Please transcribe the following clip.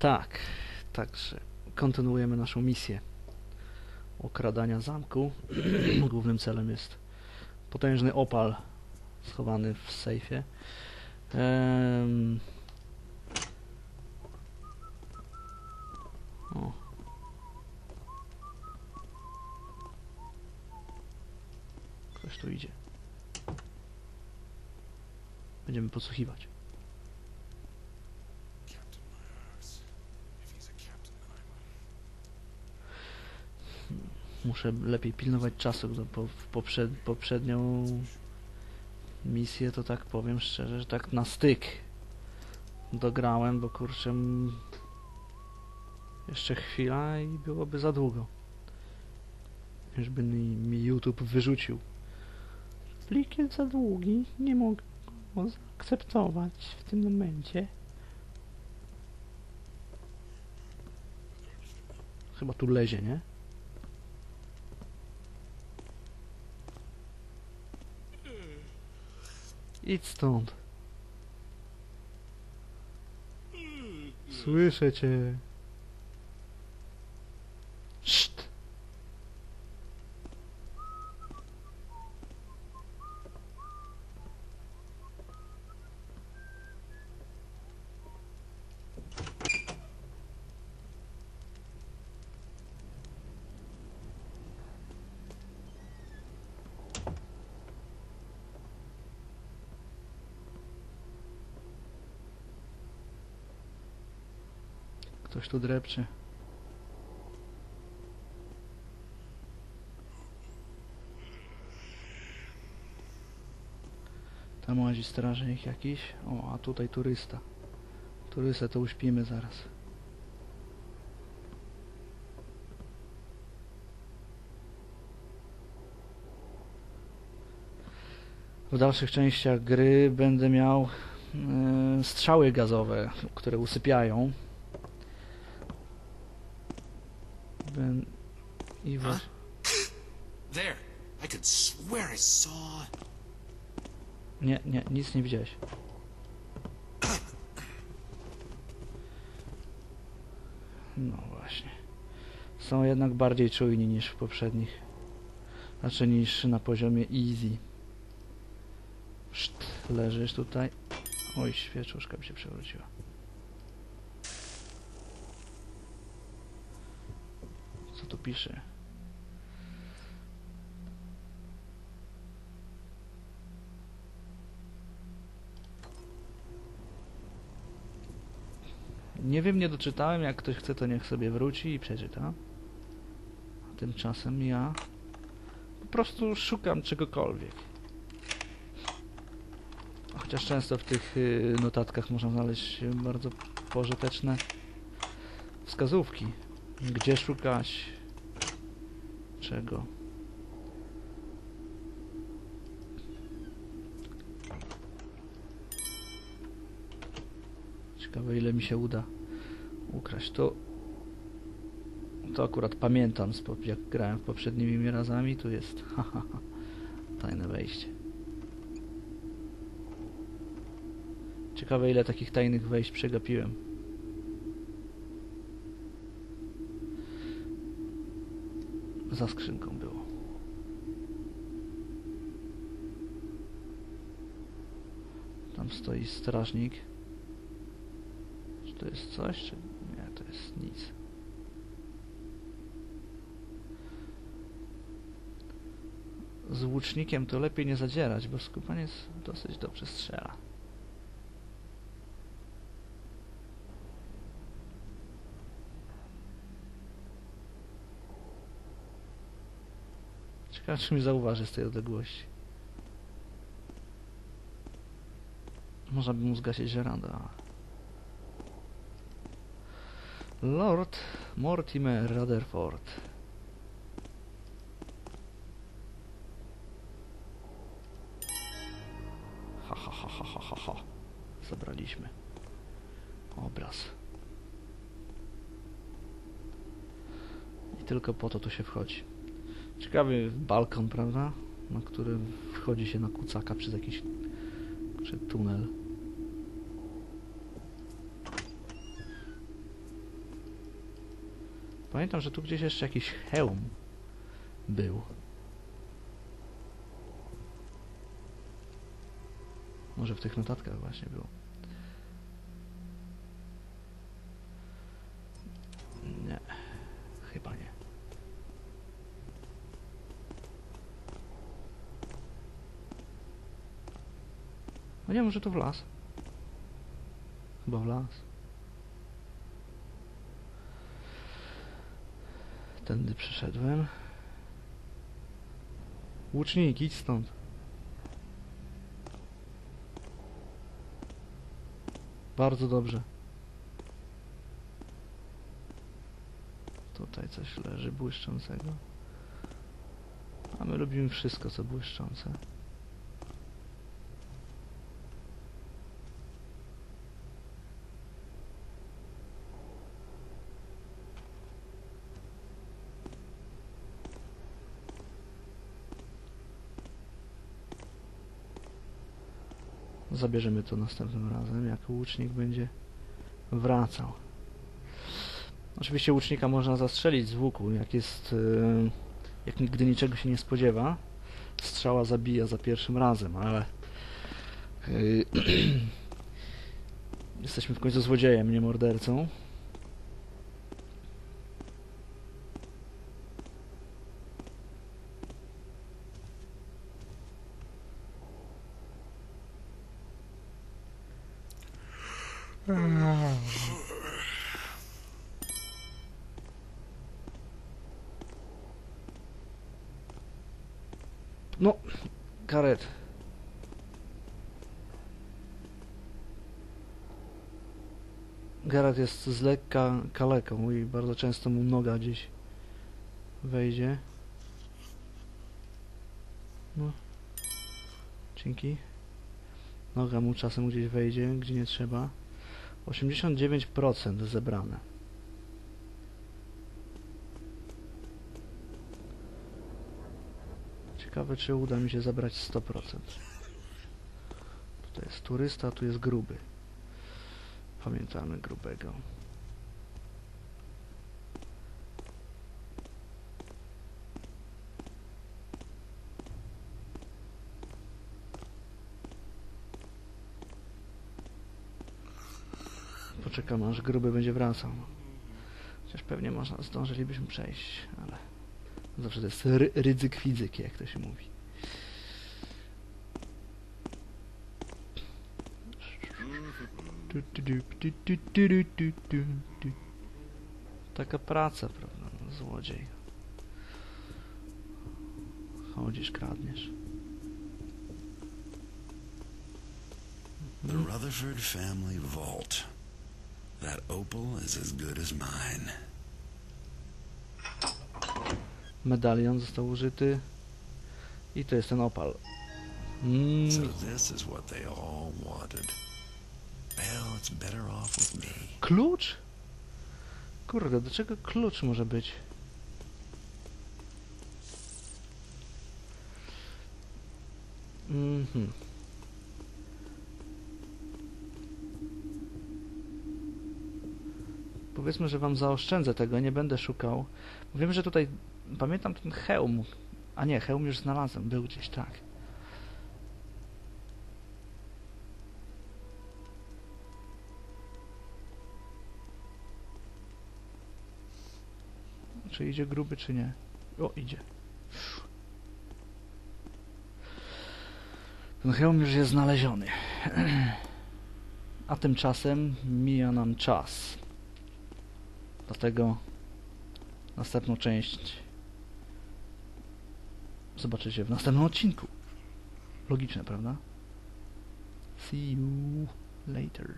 Tak, także kontynuujemy naszą misję okradania zamku. Głównym celem jest potężny opal schowany w sejfie. Em, O. Ktoś tu idzie. Będziemy podsłuchiwać. Muszę lepiej pilnować czasu, bo w poprzed, poprzednią misję to tak powiem szczerze, że tak na styk dograłem, bo kurczę jeszcze chwila i byłoby za długo. Już by mi YouTube wyrzucił. Plik jest za długi, nie mogę go zaakceptować w tym momencie. Chyba tu lezie, nie? Idź stąd. Słyszę cię. Szt. Ktoś tu drepcze. Tam łazi strażnik jakiś. O, a tutaj turysta. Turystę to uśpimy zaraz. W dalszych częściach gry będę miał e, strzały gazowe, które usypiają. I właśnie... There. I could swear I saw. Nie, nie, nic nie widziałeś. No właśnie. Są jednak bardziej czujni niż w poprzednich. Znaczy niż na poziomie easy. Szt, leżysz tutaj. Oj, świeczuszka mi się przewróciła. Co tu pisze? Nie wiem, nie doczytałem. Jak ktoś chce, to niech sobie wróci i przeczyta. A tymczasem ja po prostu szukam czegokolwiek. Chociaż często w tych y, notatkach można znaleźć bardzo pożyteczne wskazówki. Gdzie szukać czego. Ciekawe ile mi się uda ukraść. To, to akurat pamiętam, jak grałem w poprzednimi razami. Tu jest tajne wejście. Ciekawe ile takich tajnych wejść przegapiłem. Za skrzynką było. Tam stoi strażnik. To jest coś, czy nie, to jest nic. Z łucznikiem to lepiej nie zadzierać, bo skupaniec dosyć dobrze strzela. Ciekawe, czy mi zauważy z tej odległości. Można by mu zgasić żeranda. Lord Mortimer Rutherford. Ha, ha, ha, ha, ha, ha, ha. Zabraliśmy. Obraz. I tylko po to tu się wchodzi. Ciekawy balkon, prawda? Na który wchodzi się na kucaka przez jakiś czy tunel. Pamiętam, że tu gdzieś jeszcze jakiś hełm był. Może w tych notatkach właśnie było. Nie, chyba nie. No nie, może to w las. Chyba w las. Tędy przyszedłem. Łucznik, idź stąd. Bardzo dobrze. Tutaj coś leży błyszczącego. A my lubimy wszystko, co błyszczące. Zabierzemy to następnym razem, jak łucznik będzie wracał. Oczywiście łucznika można zastrzelić z łuku, jak jest, e, jak nigdy niczego się nie spodziewa. Strzała zabija za pierwszym razem, ale e, jesteśmy w końcu złodziejem, nie mordercą. No, karet. Geralt jest z lekka kaleką i bardzo często mu noga gdzieś wejdzie. No. Dzięki. Noga mu czasem gdzieś wejdzie, gdzie nie trzeba. 89% zebrane. Ciekawe, czy uda mi się zabrać 100%. Tutaj jest turysta, tu jest gruby. Pamiętamy grubego. Poczekam aż gruby będzie wracał. Chociaż pewnie można, zdążylibyśmy przejść, ale zawsze to jest ry rydzyk fizyk, jak to się mówi. Taka praca, prawda? no, Złodziej. Chodzisz, kradniesz. The Rutherford family vault. That opal is as good as mine. Medalion został użyty. I to jest ten opal. Mm, So this is what they all wanted. Well, it's better off with me. klucz? Kurde, do czego klucz może być? Mhm. Powiedzmy, że wam zaoszczędzę tego, nie będę szukał. Wiem, że tutaj pamiętam ten hełm. A nie, hełm już znalazłem, był gdzieś, tak. Czy idzie gruby, czy nie? O, idzie. Ten hełm już jest znaleziony. A tymczasem mija nam czas. Dlatego następną część zobaczycie w następnym odcinku. Logiczne, prawda? See you later.